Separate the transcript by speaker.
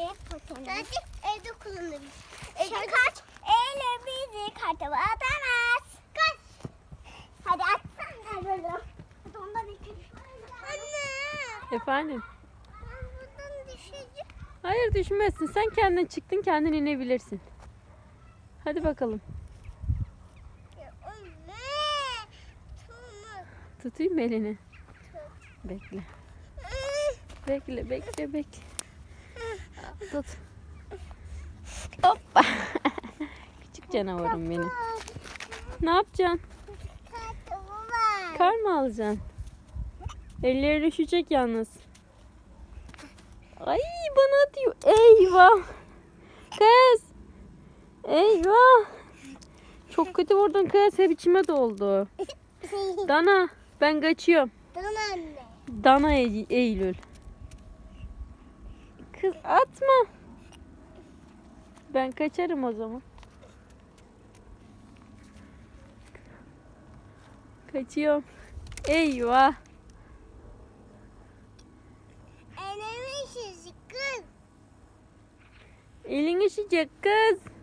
Speaker 1: ev pateni. Hadi evde kullanırız. Evde kaç. Eyle bizi kartaba atamaz. Kaç. Hadi atsana böyle. Hadi ondan iki. Anne.
Speaker 2: Efendim?
Speaker 1: Ben buradan düşeceğim.
Speaker 2: Hayır düşmezsin. Sen kendin çıktın kendin inebilirsin. Hadi bakalım. Tutayım elini? Bekle. Bekle bekle bekle. Tut. Hoppa. Küçük canavarım benim. Ne yapacaksın? Kar mı alacaksın? Elleri üşüyecek yalnız. Ay bana atıyor. Eyvah. Kız. Eyvah. Çok kötü vurdun kız. Hep içime doldu. Dana ben kaçıyorum.
Speaker 1: Tamam anne.
Speaker 2: Dana Ey- Eylül. Kız atma. Ben kaçarım o zaman. Kaçıyorum. Eyvah.
Speaker 1: Annemin şişi kız.
Speaker 2: Elin üşüyecek kız.
Speaker 1: Kız